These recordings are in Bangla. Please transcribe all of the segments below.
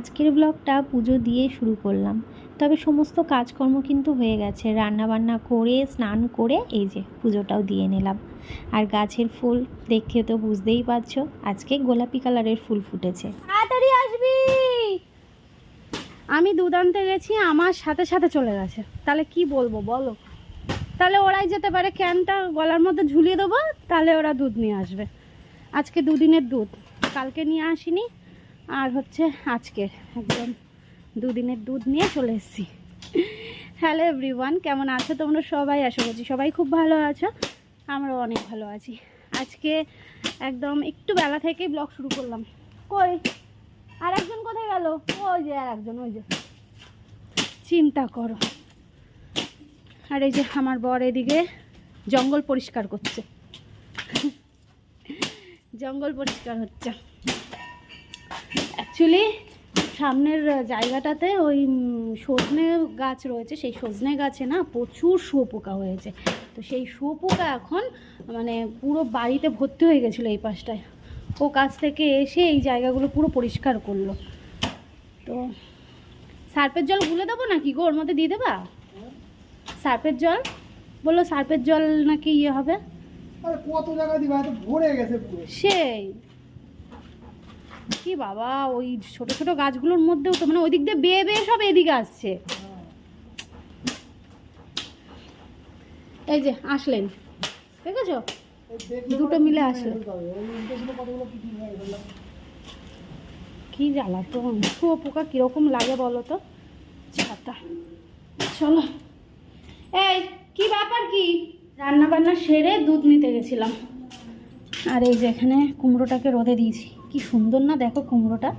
আজকের ব্লগটা পুজো দিয়ে শুরু করলাম। তবে সমস্ত কাজকর্ম কিন্তু হয়ে গেছে। রান্না বান্না করে, স্নান করে এই যে পুজোটাও দিয়ে নিলাম। আর গাছের ফুল দেখে তো বুঝতেই পারছ, আজকে গোলাপি কালারের ফুল ফুটেছে। তাড়াতাড়ি আসবি! আমি দুধ আনতে গেছি, আমার সাথে সাথে চলে গেছে। তাহলে কি বলব বলো? তাহলে ওরাই যেতে পারে, ক্যানটা গলার মধ্যে ঝুলিয়ে দেবো, তাহলে ওরা দুধ নিয়ে আসবে। আজকে দুদিনের দুধ। কালকে নিয়ে আসিনি আর হচ্ছে আজকে একদম দুদিনের দুধ নিয়ে চলে এসেছি। হ্যালো এভরিওয়ান কেমন আছো তোমরা সবাই? আশা করছি সবাই খুব ভালো আছো। আমরাও অনেক ভালো আছি। আজকে একদম একটু বেলা থেকেই ব্লগ শুরু করলাম। কই? আর একজন কোথায় গেল? ওই যে আর একজন ওই যে। চিন্তা করো। আর এই যে আমার বর এদিকে জঙ্গল পরিষ্কার করছে। জঙ্গল পরিষ্কার হচ্ছে। অ্যাকচুয়ালি সামনের জায়গাটাতে ওই সজনে গাছ রয়েছে। সেই সজনে গাছে না প্রচুর শুয়োপোকা হয়েছে। তো সেই শুয়োপোকা এখন মানে পুরো বাড়িতে ভর্তি হয়ে গেছিল এই পাশটায়। ও কাছ থেকে এসে এই জায়গাগুলো পুরো পরিষ্কার করল। তো সার্পের জল গুলে দেবো নাকি গো? ওর মধ্যে দিয়ে দেবা? সার্পের জল? বলল সার্পের জল নাকি ইয়ে হবে। সেই। কি বাবা, ওই ছোট ছোট গাছগুলোর মধ্যেও তো মানে ওই দিক দিয়ে বেয়ে বেয়ে সব এদিকে আসছে। এই যে, আসলেন। এই দেখলে দুটো মিলে আসলো। কি কি গেল। কি জ্বালা তো শুয়ো পোকা কীরকম লাগে বলো তো? ছাতা। চলো। এই, কি ব্যাপার কি? রান্না বান্না সেরে দুধ নিতে গেছিলাম। আর এই যে এখানে কুমড়োটাকে রোদে দিয়েছি। কি সুন্দর না? দেখো কুমড়োটা।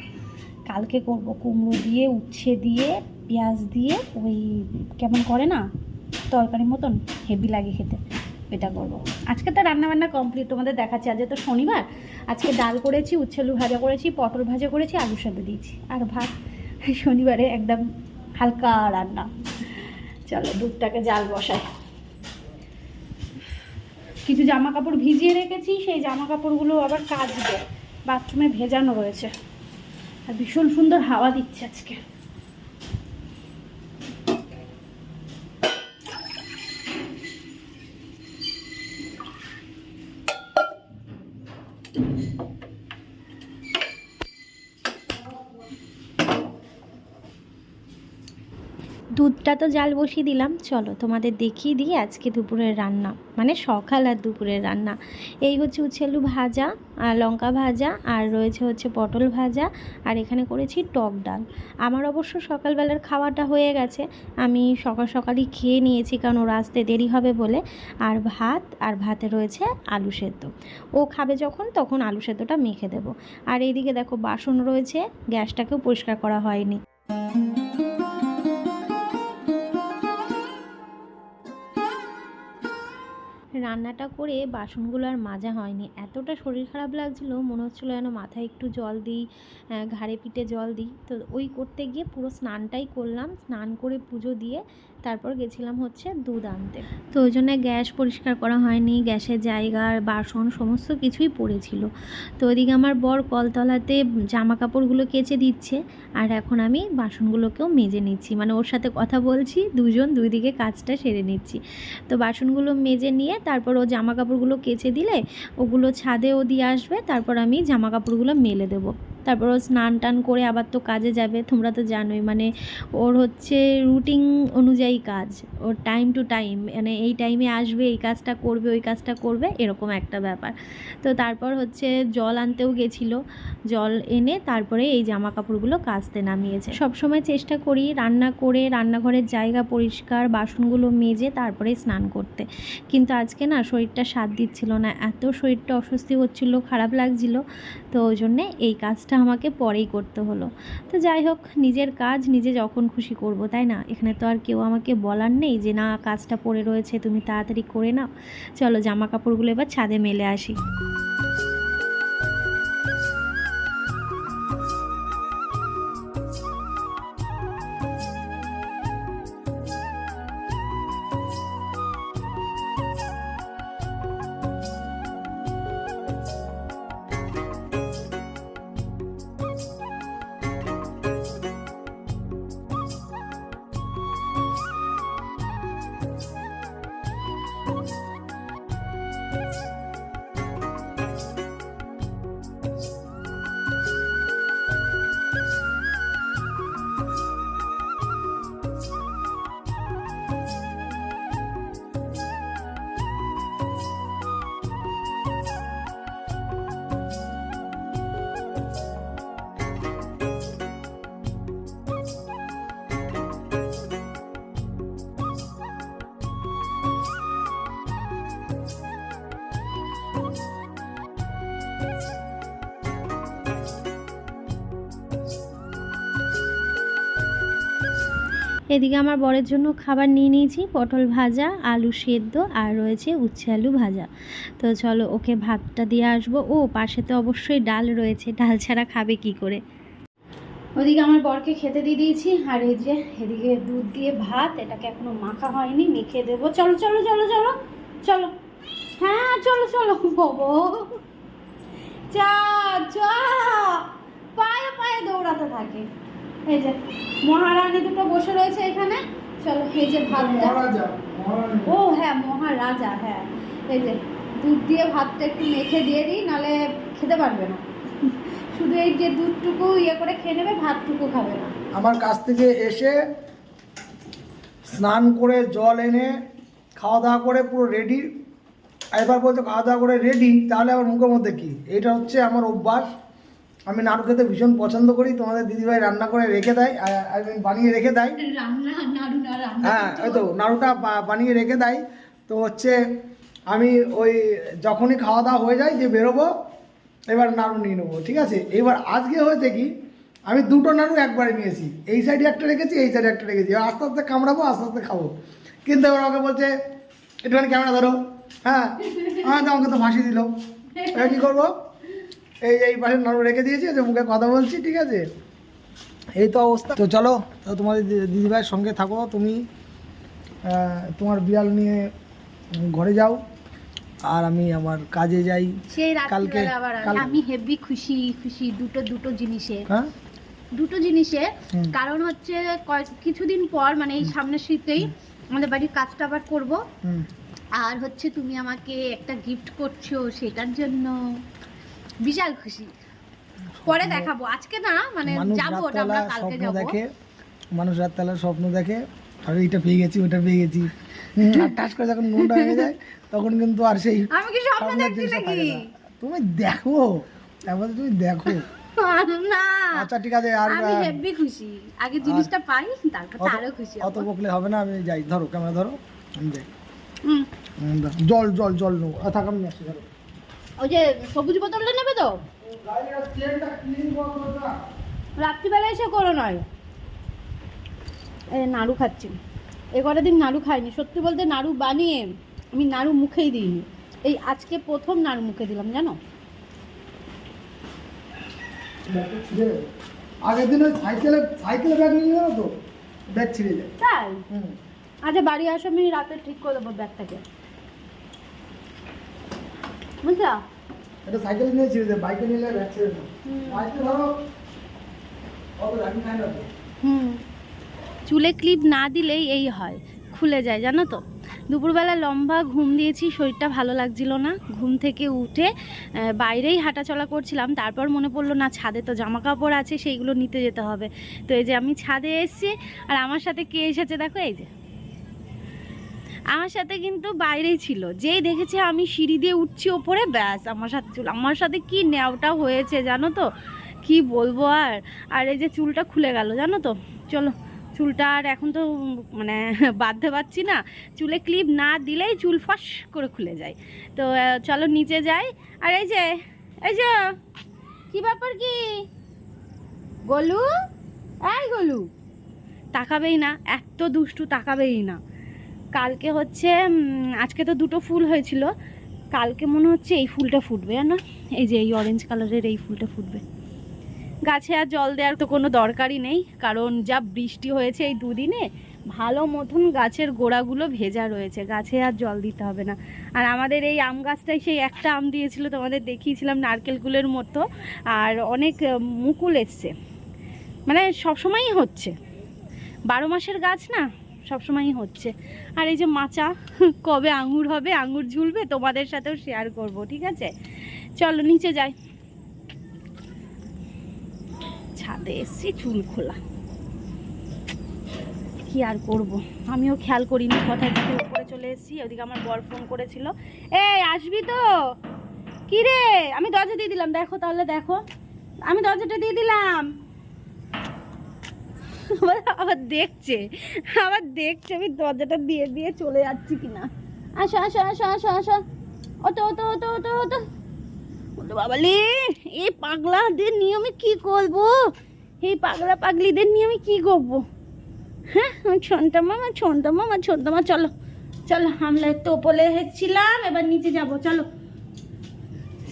কালকে করব কুমড়ো দিয়ে, উচ্ছে দিয়ে, পেঁয়াজ দিয়ে, ওই কেমন করে না? তরকারির মতন, হেভি লাগে খেতে। এটা করব। আজকে তো রান্না বান্না কমপ্লিট তোমাদের দেখাচ্ছি। আজকে তো শনিবার। আজকে ডাল করেছি, উচ্ছেলু ভাজা করেছি, পটল ভাজা করেছি, আলুর সাথে দিয়েছি। আর ভাত, শনিবারে একদম হালকা রান্না। চলো, দুধটাকে জাল বসাই। কিছু জামা কাপড় ভিজিয়ে রেখেছি, সেই জামা কাপড়গুলো আবার কাচবে। বাথরুমে ভেজানো রয়েছে। আর ভীষণ সুন্দর হাওয়া দিচ্ছে আজকে। দুধটা তো জাল বসিয়ে দিলাম। চলো তোমাদের দেখিয়ে দিই আজকে দুপুরের রান্না। মানে সকাল আর দুপুরের রান্না। এই হচ্ছে উচ্ছেলু ভাজা আর লঙ্কা ভাজা, আর রয়েছে হচ্ছে পটল ভাজা, আর এখানে করেছি টক ডাল। আমার অবশ্য সকালবেলার খাওয়াটা হয়ে গেছে। আমি সকাল সকালই খেয়ে নিয়েছি কারণ ওর আসতে দেরি হবে বলে। আর ভাত, আর ভাতে রয়েছে আলু সেদ্ধ। ও খাবে যখন, তখন আলু সেদ্ধটা মেখে দেবো। আর এইদিকে দেখো বাসন রয়েছে, গ্যাসটাকেও পরিষ্কার করা হয়নি। রান্নাটা করে বাসনগুলো আর মাজা হয়নি। এতটা শরীর খারাপ লাগছিল, মনে হচ্ছিল যেন মাথায় একটু জল দিই ঘাড়ে পিঠে জল দিই। তো ওই করতে গিয়ে পুরো স্নানটাই করলাম। স্নান করে পুজো দিয়ে তারপর গেছিলাম হচ্ছে দুধ আনতে। তো ওই জন্য গ্যাস পরিষ্কার করা হয়নি, গ্যাসের জায়গা, বাসন, সমস্ত কিছুই পড়েছিল। তো ওইদিকে আমার বর কলতলাতে জামা কাপড়গুলো কেচে দিচ্ছে, আর এখন আমি বাসনগুলোকেও মেজে নিচ্ছি। মানে ওর সাথে কথা বলছি, দুজন দুই দিকে কাজটা সেরে নিচ্ছি। তো বাসনগুলো মেজে নিয়ে তারপর ও জামা কাপড়গুলো কেচে দিলে, ওগুলো ছাদে ও দিয়ে আসবে, তারপর আমি জামা কাপড়গুলো মেলে দেবো। তারপর ও স্নান টান করে আবার তো কাজে যাবে, তোমরা তো জানোই। মানে ওর হচ্ছে রুটিন অনুযায়ী কাজ, ওর টাইম টু টাইম মানে এই টাইমে আসবে, এই কাজটা করবে, ওই কাজটা করবে, এরকম একটা ব্যাপার। তো তারপর হচ্ছে জল আনতেও গেছিল, জল এনে তারপরে এই জামা কাপড়গুলো কাচতে নামিয়েছে। সবসময় চেষ্টা করি রান্না করে, রান্নাঘরের জায়গা পরিষ্কার, বাসনগুলো মেজে তারপরে স্নান করতে। কিন্তু আজকে না শরীরটা সাথ দিচ্ছিল না, এত শরীরটা অস্বস্তি হচ্ছিল, খারাপ লাগছিল। তো ওই জন্যে এই কাজটা আমাকে পরেই করতে হলো। তো যাই হোক, নিজের কাজ নিজে যখন খুশি করব, তাই না? এখানে তো আর কেউ আমাকে বলার নেই যে, না, কাজটা পড়ে রয়েছে, তুমি তাড়াতাড়ি করে নাও। চলো, জামা কাপড়গুলো এবার ছাদে মেলে আসি। এদিকে আমার বরের জন্য খাবার নিয়ে নিয়েছি, পটল ভাজা, আলু সেদ্ধ আর রয়েছে উচ্ছে আলু ভাজা। তো চলো ওকে ভাতটা দিয়ে আসব। ও, পাশে তো অবশ্যই ডাল রয়েছে। ডাল ছাড়া খাবে কি করে? ওদিকে আমার বরকে খেতে দিয়ে দিয়েছি। আর এই যে, এদিকে দুধ দিয়ে ভাত, এটাকে এখনও মাখা হয়নি, মেখে দেবো। চলো চলো চলো চলো চলো। হ্যাঁ চলো চলো, বাবো। চা চা পায়ে পায়ে দৌড়াতে থাকে। এই যে মহারানী দুটো বসে রয়েছে এখানে। চলো এই যে মহারাজা ও হ্যাঁ মহারাজা হ্যাঁ। এই যে দুধ দিয়ে ভাতটা একটু মেখে দিয়ে দিই নাহলে খেতে পারবে না। শুধু এই যে দুধটুকু ইয়ে করে খেয়ে নেবে ভাতটুকু খাবে না। আমার কাছ থেকে এসে স্নান করে জল এনে খাওয়া দাওয়া করে পুরো রেডি এবার বলতো খাওয়া দাওয়া করে রেডি তাহলে আমার মুখের মধ্যে কি? এটা হচ্ছে আমার অভ্যাস। আমি নাড়ু খেতে ভীষণ পছন্দ করি তোমাদের দিদিভাই রান্না করে রেখে দেয় আই মিন বানিয়ে রেখে দেয়। হ্যাঁ ওই তো নাড়ুটা বানিয়ে রেখে দেয়। তো হচ্ছে আমি ওই যখনই খাওয়া দাওয়া হয়ে যায় যে বেরোবো এবার নাড়ু নিয়ে নেব ঠিক আছে? এবার আজকে হয়েছে কি আমি দুটো নাড়ু একবারে নিয়েছি। এই সাইডে একটা রেখেছি এই সাইডে একটা রেখেছি। এবার আস্তে আস্তে কামড়াবো আস্তে আস্তে খাব। কিন্তু এবার আমাকে বলছে একটুখানি ক্যামেরা ধরো। হ্যাঁ হ্যাঁ আমাকে তো ফাঁসি দিল। এবার কী করব? এই এই পাশে নাড়ু রেখে দিয়েছি যে মুখে কথা বলছি ঠিক আছে? এই তো অবস্থা। তো চলো তো তোমাদের দিদিভাইয়ের সঙ্গে থাকো তুমি তোমার বিড়াল নিয়ে ঘরে যাও আর আমি আমার কাজে যাই। সেই কালকে আমি হেভি খুশি খুশি দুটো দুটো জিনিসে। হ্যাঁ? দুটো জিনিসে কারণ হচ্ছে কয়েক- কিছুদিন পর মানে এই সামনের শীতেই আমাদের বাড়ির কাজটা আবার করব। আর হচ্ছে তুমি আমাকে একটা গিফট করছ সেটার জন্য। বিশাল খুশি। পরে দেখাবো। আজকে না মানে যাব ওটা আমরা কালকে স্বপ্ন যাব। দেখে মানুষ রাতবেলা স্বপ্ন দেখে আর এইটা পেয়ে গেছি ওটা পেয়ে গেছি। আর টাচ করে যখন মনটা হয়ে যায় তখন কিন্তু আর সেই আমি কি স্বপ্ন দেখছি নাকি? তুমি দেখো। তারপরে তুমি দেখো। না। আচ্ছা ঠিক আছে আর আমি হেভি খুশি। আগে জিনিসটা পাই তারপর আরও খুশি অত বকলে হবে না আমি যাই। ধরো ক্যামেরা ধরো আমি যাই। জল জল জল নেব। আর থাক আমি আসছি ধরো। ওই যে সবুজ বোতলটা নেবে তো? রাত্রিবেলা এসে করো নয়। এ নাড়ু খাচ্ছি। এ কটা দিন নাড়ু খাইনি। সত্যি বলতে নাড়ু বানিয়ে আমি নাড়ু মুখেই দিইনি। এই আজকে প্রথম নাড়ু মুখে দিলাম জানো? যাবে। আগের দিন ওই সাইকেলে সাইকেলে ব্যাগ নিয়ে যাও তো? ব্যাগ ছিঁড়ে যায়। তাই? আচ্ছা বাড়ি আসো আমি রাতে ঠিক করে দেবো ব্যাগটাকে। বুঝলা? এটা সাইকেলে যায় বাইকে নিলে ধরো অত রাখি না হুম। চুলে ক্লিপ না দিলেই এই হয় খুলে যায় জানো তো? দুপুরবেলা লম্বা ঘুম দিয়েছি শরীরটা ভালো লাগছিল না। ঘুম থেকে উঠে বাইরেই হাঁটাচলা করছিলাম তারপর মনে পড়ল না ছাদে তো জামা কাপড় আছে সেইগুলো নিতে যেতে হবে। তো এই যে আমি ছাদে এসেছি আর আমার সাথে কে এসেছে দেখো এই যে। আমার সাথে কিন্তু বাইরেই ছিল। যেই দেখেছে আমি সিঁড়ি দিয়ে উঠছি ওপরে, ব্যাস আমার সাথে চুল, আমার সাথে কি নেওয়াটা হয়েছে জানো তো? কি বলব আর? আর এই যে চুলটা খুলে গেল জানো তো? চলো, চুলটা আর এখন তো মানে বাঁধতে পারছি না। চুলে ক্লিপ না দিলেই চুল ফাঁস করে খুলে যায়। তো চলো নিচে যাই। আর এই যে এই যে, কি ব্যাপার কি? গলু? এই গলু, তাকাবেই না, এত দুষ্টু তাকাবেই না। কালকে হচ্ছে আজকে তো দুটো ফুল হয়েছিল। কালকে মনে হচ্ছে এই ফুলটা ফুটবে না এই যে এই অরেঞ্জ কালারের এই ফুলটা ফুটবে। গাছে আর জল দেওয়ার তো কোনো দরকারই নেই, কারণ যা বৃষ্টি হয়েছে এই দুদিনে, ভালো মতন গাছের গোড়াগুলো ভেজা রয়েছে। গাছে আর জল দিতে হবে না। আর আমাদের এই আম গাছটাই সেই একটা আম দিয়েছিল, তোমাদের দেখিয়েছিলাম নারকেলগুলোর মতো। আর অনেক মুকুল এসছে। মানে সবসময়ই হচ্ছে। বারো মাসের গাছ না? সবসময়ই হচ্ছে। আর এই যে মাচা, কবে আঙুর হবে, আঙুর ঝুলবে তোমাদের সাথেও শেয়ার করব, ঠিক আছে? চলো নিচে যাই। ছাদে এসছি, চুল খোলা। কি আর করব? আমিও খেয়াল করিনি কথার দিকে উপরে চলে এসেছি, ওদিকে আমার বর ফোন করেছিল। এই, আসবি তো? কি রে? আমি দরজা দিয়ে দিলাম, দেখো তাহলে দেখো। আমি দরজাটা দিয়ে দিলাম। আবার দেখছে। আবার দেখছে আমি দরজাটা দিয়ে দিয়ে চলে যাচ্ছি কিনা। আসো আসো আসো আসো আসো। ওতো ওতো ওতো ওতো ওতো বাবালে এই পাগলাদের নিয়ে আমি কি করব? এই পাগলা পাগলিদের নিয়ে আমি কি করব? হ্যাঁ আমার ছন্তা মামা ছন্তা মামা ছন্তা মামা চলো চলো, আমরা একটু ওপরে এসেছিলাম, এবার নিচে যাব, চলো।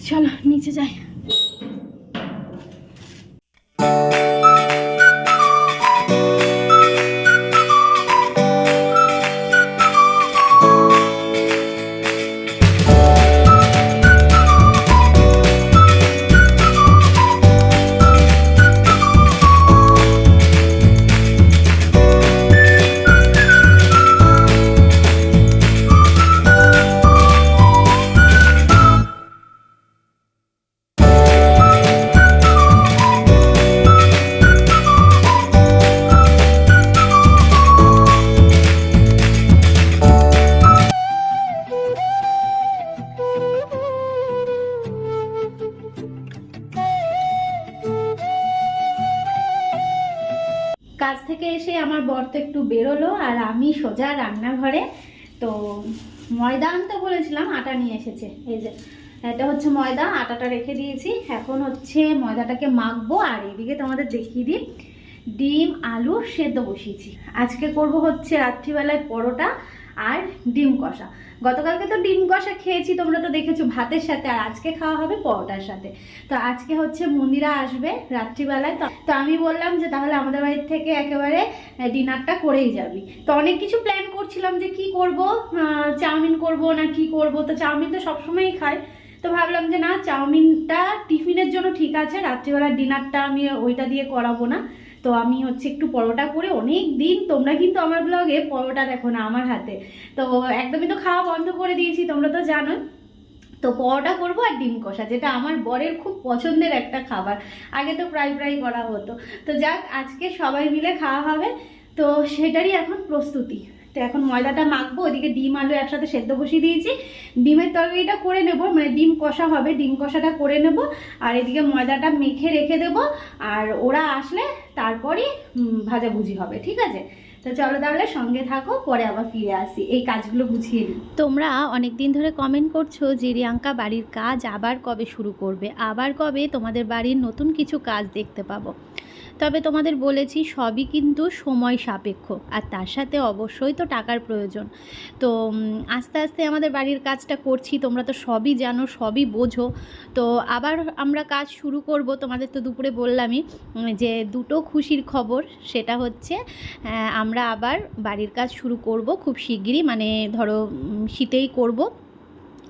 চলো, নিচে যাই। থেকে এসে আমার বর তো একটু বেরোলো আর আমি সোজা রান্নাঘরে। তো ময়দা আনতে বলেছিলাম, আটা নিয়ে এসেছে। এই যে, এটা হচ্ছে ময়দা, আটাটা রেখে দিয়েছি। এখন হচ্ছে ময়দাটাকে মাখবো আর এদিকে তোমাদের দেখিয়ে দিই। ডিম, আলু সেদ্ধ বসিয়েছি। আজকে করব হচ্ছে রাত্রিবেলায় পরোটা আর ডিম কষা। গতকালকে তো ডিম কষা খেয়েছি, তোমরা তো দেখেছ ভাতের সাথে, আর আজকে খাওয়া হবে পরোটার সাথে। তো আজকে হচ্ছে মন্দিরা আসবে রাত্রিবেলায়, তো আমি বললাম যে তাহলে আমাদের বাড়ির থেকে একেবারে ডিনারটা করেই যাবি। তো অনেক কিছু প্ল্যান করছিলাম যে কি করব চাউমিন করব না কি করব, তো চাউমিন তো সবসময়ই খাই। তো ভাবলাম যে না, চাউমিনটা টিফিনের জন্য ঠিক আছে রাত্রিবেলা ডিনারটা আমি ওইটা দিয়ে করাবো না। তো আমি হচ্ছে একটু পরোটা করে অনেক দিন তোমরা কিন্তু আমার ব্লগে পরোটা দেখো না আমার হাতে। তো একদমই তো খাওয়া বন্ধ করে দিয়েছি, তোমরা তো জানো তো পরোটা করব আর ডিম কষা, যেটা আমার বরের খুব পছন্দের একটা খাবার। আগে তো প্রায় প্রায় করা হতো। তো যাক, আজকে সবাই মিলে খাওয়া হবে। তো সেটারই এখন প্রস্তুতি। তো এখন ময়দাটা মাখবো ওইদিকে ডিম, আলু একসাথে সেদ্ধ বসিয়ে দিয়েছি। ডিমের তরকারিটা করে নেব মানে ডিম কষা হবে, ডিম কষাটা করে নেব। আর এদিকে ময়দাটা মেখে রেখে দেব, আর ওরা আসলে তারপরই ভাজাভুজি হবে, ঠিক আছে? তো চলো তাহলে সঙ্গে থাকো, পরে আবার ফিরে আসি, এই কাজগুলো গুছিয়ে নিই। তোমরা অনেক দিন ধরে কমেন্ট করছ যে রিয়াঙ্কা বাড়ির কাজ আবার কবে শুরু করবে? আবার কবে তোমাদের বাড়ির নতুন কিছু কাজ দেখতে পাবো? তবে তোমাদের বলেছি সবই কিন্তু সময় সাপেক্ষ, আর তার সাথে অবশ্যই তো টাকার প্রয়োজন। তো আস্তে আস্তে আমাদের বাড়ির কাজটা করছি, তোমরা তো সবই জানো, সবই বোঝো। তো আবার আমরা কাজ শুরু করব, তোমাদের তো দুপুরে বললামই যে দুটো খুশির খবর, সেটা হচ্ছে আমরা আবার বাড়ির কাজ শুরু করব খুব শিগগিরই মানে ধরো শীতেই করব।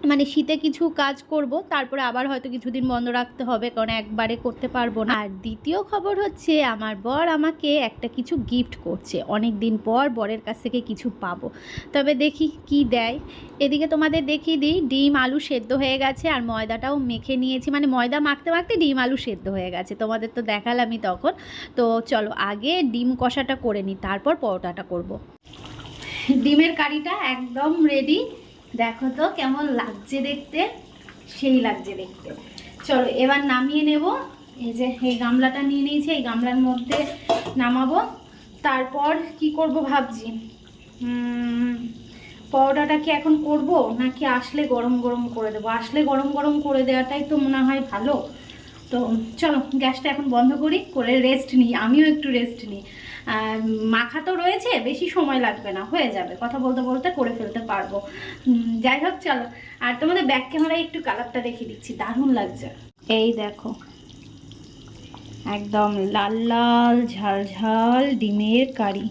মানে শীতে কিছু কাজ করব, তারপরে আবার হয়তো কিছুদিন বন্ধ রাখতে হবে, কারণ একবারে করতে পারব না। আর দ্বিতীয় খবর হচ্ছে, আমার বর আমাকে একটা কিছু গিফট করছে। অনেক দিন পর বরের কাছ থেকে কিছু পাবো। তবে দেখি কি দেয়। এদিকে তোমাদের দেখিয়ে দিই, ডিম, আলু সেদ্ধ হয়ে গেছে, আর ময়দাটাও মেখে নিয়েছি। মানে ময়দা মাখতে মাখতে ডিম, আলু সেদ্ধ হয়ে গেছে। তোমাদের তো দেখালামই তখন। তো চলো, আগে ডিম কষাটা করে নিই, তারপর পরোটাটা করব। ডিমের কারিটা একদম রেডি দেখো তো কেমন লাগছে দেখতে? সেই লাগছে দেখতে। চলো, এবার নামিয়ে নেব। এই যে, এই গামলাটা নিয়ে নিয়েছি, এই গামলার মধ্যে নামাবো। তারপর কি করব ভাবছি? পরোটাটা কি এখন করব, নাকি আসলে গরম গরম করে দেবো? আসলে গরম গরম করে দেওয়াটাই তো মনে হয় ভালো। তো চলো, গ্যাসটা এখন বন্ধ করি, করে রেস্ট নিই। আমিও একটু রেস্ট নিই। মাখা তো রয়েছে, বেশি সময় লাগবে না, হয়ে যাবে। কথা বলতে বলতে করে ফেলতে পারব। যাই হোক, চলো। আর তোমাদের ব্যাক ক্যামেরায় একটু কালারটা দেখিয়ে দিচ্ছি, দারুণ লাগছে। এই দেখো। একদম লাল লাল, ঝাল ঝাল ডিমের কারি।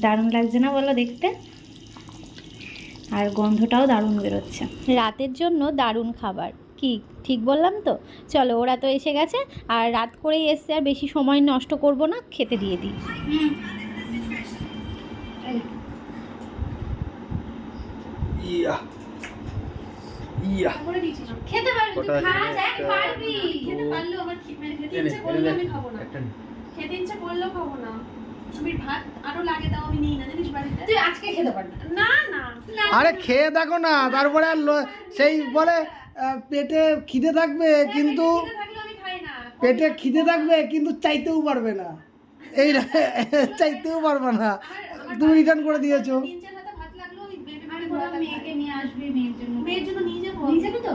দারুণ লাগছে না বলো দেখতে? আর গন্ধটাও দারুণ বেরোচ্ছে। রাতের জন্য দারুণ খাবার। কি? ঠিক বললাম তো? চলো ওরা তো এসে গেছে আর রাত করেই এসছে আর বেশি সময় নষ্ট করব না খেতে দিয়ে দিই। ইয়া। ইয়া। খেতে পারবি তুই কটা খা আছে? দেখ একটা, পারবি। খেতে পারলেও আমার মানে খেতে ইচ্ছে এনে আমি খাব না। খেতে ইচ্ছে করলেও খাব না। আমি ভাত আরও লাগে দাও আমি নিই না জানিস বাড়িতে? তুই আজকে খেতে পারবি না। না না। না আরে খেয়ে দেখো না তারপরে আর সেই বলে পেটে খিদে থাকবে কিন্তু খেতে থাকলেও আমি খাই না। পেটে খিদে থাকবে কিন্তু চাইতেও পারবে না। এই চাইতেও পারবে না। তুমি রিটার্ন করে দিয়েছ। আমি?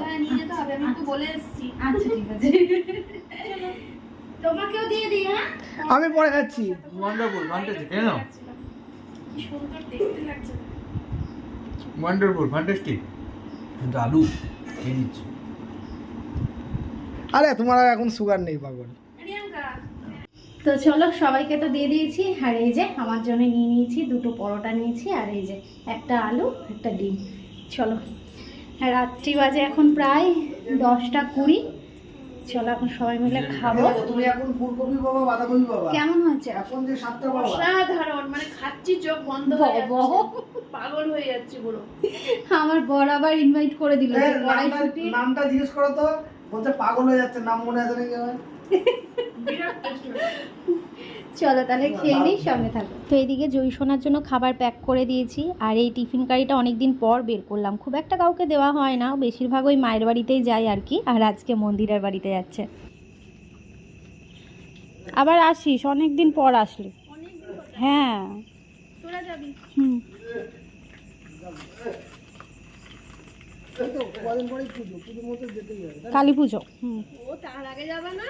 হ্যাঁ আচ্ছা। হ্যাঁ? পরে খাচ্ছি। ওয়ান্ডারফুল ওয়ান্ডারফুল কেন কি সুন্দর দেখতে লাগছে। ওয়ান্ডারফুল ফ্যান্টাস্টিক কিন্তু আলু আরে তোমার আর এখন সুগার নেই পাগল। তো চলো সবাইকে তো দিয়ে দিয়েছি। আর এই যে আমার জন্য নিয়ে নিয়েছি দুটো পরোটা নিয়েছি আর এই যে একটা আলু একটা ডিম। চলো রাত্রি বাজে এখন প্রায় দশটা কুড়ি। চলো এখন সবাই মিলে খাব। তুমি এখন ফুলকপি বাবা বাঁধাকপি বাবা কেমন হয়েছে? এখন যে সাতটা বাবা অসাধারণ মানে খাচ্ছি চোখ বন্ধ হয়ে। যাচ্ছে। পাগল হয়ে যাচ্ছে পুরো। আমার বর আবার ইনভাইট করে দিল নামটা- কড়াইশুটি নামটা জিজ্ঞেস করো তো। বলছে পাগল হয়ে যাচ্ছে নাম মনে আছে নাকি আমার? বিরাট টেস্ট চলো তাহলে খেয়ে নিই সঙ্গে থাকো। তো এইদিকে জয়ী সোনার জন্য খাবার প্যাক করে দিয়েছি আর এই টিফিন কারিটা অনেক দিন পর বের করলাম। খুব একটা কাউকে দেওয়া হয় না বেশিরভাগ ওই মায়ের বাড়িতেই যায় আর কি আর আজকে মন্দিরের বাড়িতে যাচ্ছে। আবার আসিস অনেক দিন পর আসলি। হ্যাঁ। হুম? কালী পুজো হুম। ও তার আগে যাবে না?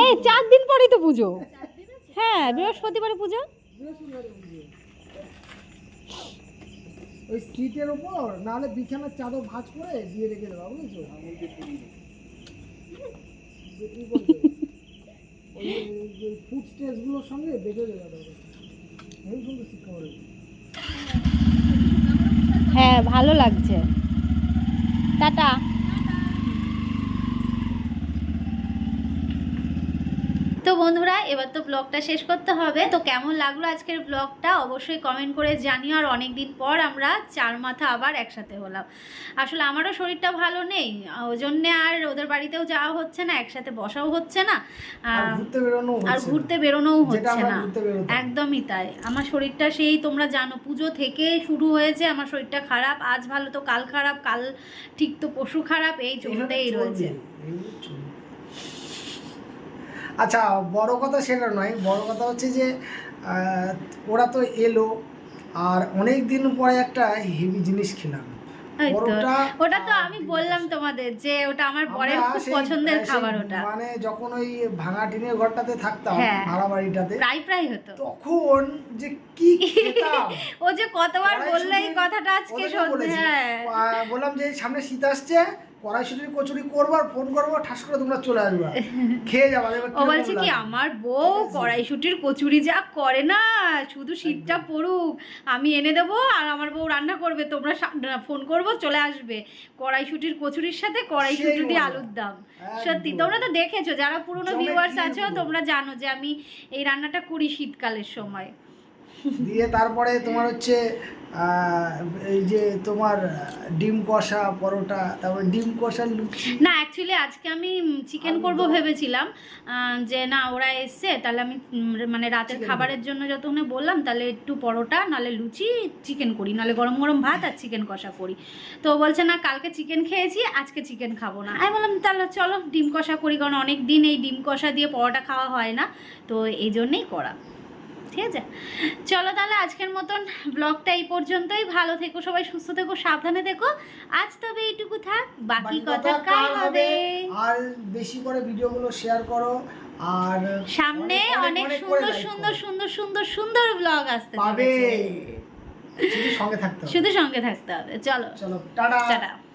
এই চার দিন পরেই তো পুজো। হ্যাঁ বৃহস্পতিবারে পুজো। ওই সিটের উপর নাহলে বিছানার চাদর ভাঁজ করে দিয়ে রেখে দেওয়া বুঝেছ? ফুড স্টেজগুলোর সঙ্গে বেঁধে দেওয়া দরকার এই সুন্দর শিক্ষা হ্যাঁ ভালো লাগছে। টাটা। বন্ধুরা এবার তো ব্লগটা শেষ করতে হবে। তো কেমন লাগল আজকের ব্লগটা অবশ্যই কমেন্ট করে জানিও। আর অনেক দিন পর আমরা চার মাথা আবার একসাথে হলাম। আসলে আমারও শরীরটা ভালো নেই। ওই জন্যে আর ওদের বাড়িতেও যাওয়া হচ্ছে না একসাথে বসাও হচ্ছে না। আর ঘুরতে বেরোনোও হচ্ছে না। একদমই তাই। আমার শরীরটা সেই তোমরা জানো পুজো থেকে শুরু হয়েছে। আমার শরীরটা খারাপ আজ ভালো তো কাল খারাপ কাল ঠিক তো পশু খারাপ এই চলতেই রয়েছে। আচ্ছা বড় কথা সেটা নয় বড় কথা হচ্ছে যে ওরা তো এলো আর অনেক দিন পরে একটা হেভি জিনিস খেলাম। ওটা তো আমি বললাম তোমাদের যে ওটা আমার বরের খুব পছন্দের খাবার ওটা। মানে যখন ওই ভাঙা টিনের ঘরটাতে থাকতাম হ্যাঁ। ভাড়া বাড়িটাতে প্রায় প্রায় হতো। তখন যে কি খেতাম। ও যে কতবার বলল এই কথাটা আজকে হ্যাঁ। বললাম যে সামনে শীত আসছে কড়াইশুটির কচুরি করব আর ফোন করব ঠাস করে তোমরা চলে আসবে। খেয়ে যাবা ও বলছে কি আমার বউ কড়াইশুটির কচুরি যা করে না শুধু শীতটা পড়ুক আমি এনে দেবো আর আমার বউ রান্না করবে তোমরা ফোন করব চলে আসবে। কড়াইশুটির কচুরির সাথে কড়াইশুটি আলুর দাম। সত্যি তোমরা তো দেখেছ যারা পুরনো ভিউয়ার্স আছো তোমরা জানো যে আমি এই রান্নাটা করি শীতকালের সময়। দিয়ে তারপরে তোমার হচ্ছে এই যে তোমার ডিম কষা পরোটা তারপরে ডিম কষা লুচি। না অ্যাকচুয়ালি আজকে আমি চিকেন করব ভেবেছিলাম যে না ওরা এসছে তাহলে আমি মানে রাতের খাবারের জন্য যতক্ষণ বললাম তাহলে একটু পরোটা নালে লুচি চিকেন করি নালে গরম গরম ভাত আর চিকেন কষা করি। তো বলছে না কালকে চিকেন খেয়েছি আজকে চিকেন খাব না। আমি বললাম তাহলে চলো ডিম কষা করি কারণ অনেক দিন এই ডিম কষা দিয়ে পরোটা খাওয়া হয় না। তো এই জন্যেই করা। ঠিক আছে? চলো তাহলে আজকের মতন ব্লগটা এই পর্যন্তই। ভালো থেকো সবাই সুস্থ থেকো সাবধানে থেকো। আজ তবে এইটুকু থাক বাকি কথা কাল হবে। আর বেশি করে ভিডিওগুলো শেয়ার করো। আর সামনে অনেক- সুন্দর সুন্দর সুন্দর সুন্দর সুন্দর ব্লগ আসতে পাবে। শুধু সঙ্গে থাকতে হবে। শুধু সঙ্গে থাকতে হবে। চলো। চলো টাটা। টাটা।